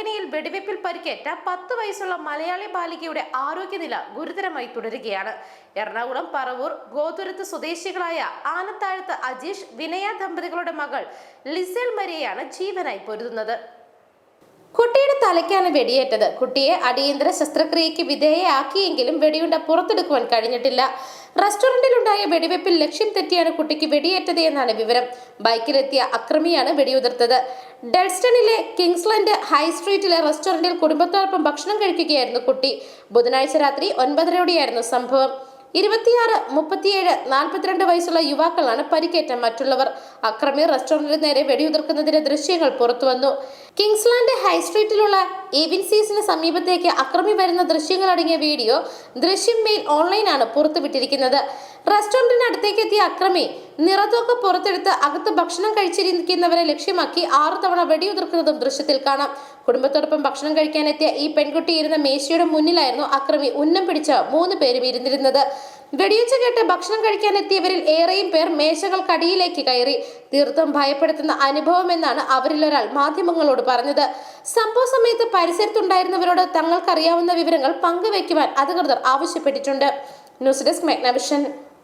തലക്കനിയിൽ വെടിവെപ്പിൽ പരിക്കേറ്റ പത്ത് വയസ്സുള്ള മലയാളി ബാലികയുടെ ആരോഗ്യനില ഗുരുതരമായി തുടരുകയാണ്. എറണാകുളം പറവൂർ ഗോതുരത്ത് സ്വദേശികളായ ആനത്താഴത്ത് അജീഷ് വിനയ ദമ്പതികളുടെ മകൾ ലിസേൽ മരിയയാണ് ജീവനായി പൊരുതുന്നത്. തലയ്ക്കാണ് വെടിയേറ്റത്. കുട്ടിയെ അടിയന്തര ശസ്ത്രക്രിയയ്ക്ക് വിധേയയാക്കിയെങ്കിലും വെടിയുണ്ട പുറത്തെടുക്കുവാൻ കഴിഞ്ഞിട്ടില്ല. റെസ്റ്റോറന്റിലുണ്ടായ വെടിവെപ്പിൽ ലക്ഷ്യം തെറ്റിയാണ് കുട്ടിക്ക് വെടിയേറ്റത് എന്നാണ് വിവരം. ബൈക്കിലെത്തിയ അക്രമിയാണ് വെടിയുതിർത്തത്. ഡെൽസ്റ്റണിലെ കിങ്സ്ലൻഡ് ഹൈ സ്ട്രീറ്റിലെ റെസ്റ്റോറന്റിൽ കുടുംബത്തോടൊപ്പം ഭക്ഷണം കഴിക്കുകയായിരുന്നു കുട്ടി. ബുധനാഴ്ച രാത്രി ഒൻപതരയോടെയായിരുന്നു സംഭവം. ഇരുപത്തിയാറ് മുപ്പത്തിയേഴ് നാൽപ്പത്തിരണ്ട് വയസ്സുള്ള യുവാക്കളാണ് പരിക്കേറ്റ മറ്റുള്ളവർ. അക്രമി റെസ്റ്റോറന്റിന് നേരെ വെടിയുതിർക്കുന്നതിന്റെ ദൃശ്യങ്ങൾ പുറത്തുവന്നു. കിങ്സ്ലാൻഡ് ഹൈ സ്ട്രീറ്റിലുള്ള ഏവിൻസീസിന് സമീപത്തേക്ക് അക്രമി വരുന്ന ദൃശ്യങ്ങൾ അടങ്ങിയ വീഡിയോ ദൃശ്യം മെയിൽ ഓൺലൈനാണ് പുറത്തുവിട്ടിരിക്കുന്നത്. റെസ്റ്റോറന്റിന് അടുത്തേക്ക് എത്തിയ അക്രമി നിറതൊക്കെ പുറത്തെടുത്ത് അകത്ത് ഭക്ഷണം കഴിച്ചിരിക്കുന്നവരെ ലക്ഷ്യമാക്കി ആറു തവണ വെടിയുതിർക്കുന്നതും ദൃശ്യത്തിൽ കാണാം. കുടുംബത്തോടൊപ്പം ഭക്ഷണം കഴിക്കാനെത്തിയ ഈ പെൺകുട്ടി ഇരുന്ന മേശയുടെ മുന്നിലായിരുന്നു അക്രമി ഉന്നം പിടിച്ച മൂന്ന് പേരും ഇരുന്നിരുന്നത്. വെടിയുച്ച കേട്ട് ഭക്ഷണം കഴിക്കാനെത്തിയവരിൽ ഏറെയും പേർ മേശകൾക്കടിയിലേക്ക് കയറി. തീർത്ഥം ഭയപ്പെടുത്തുന്ന അനുഭവം എന്നാണ് അവരിൽ ഒരാൾ മാധ്യമങ്ങളോട് പറഞ്ഞത്. സംഭവ സമയത്ത് പരിസരത്തുണ്ടായിരുന്നവരോട് തങ്ങൾക്കറിയാവുന്ന വിവരങ്ങൾ പങ്കുവയ്ക്കുവാൻ അധികൃതർ ആവശ്യപ്പെട്ടിട്ടുണ്ട്. News desk മെഗ്നവിഷൻ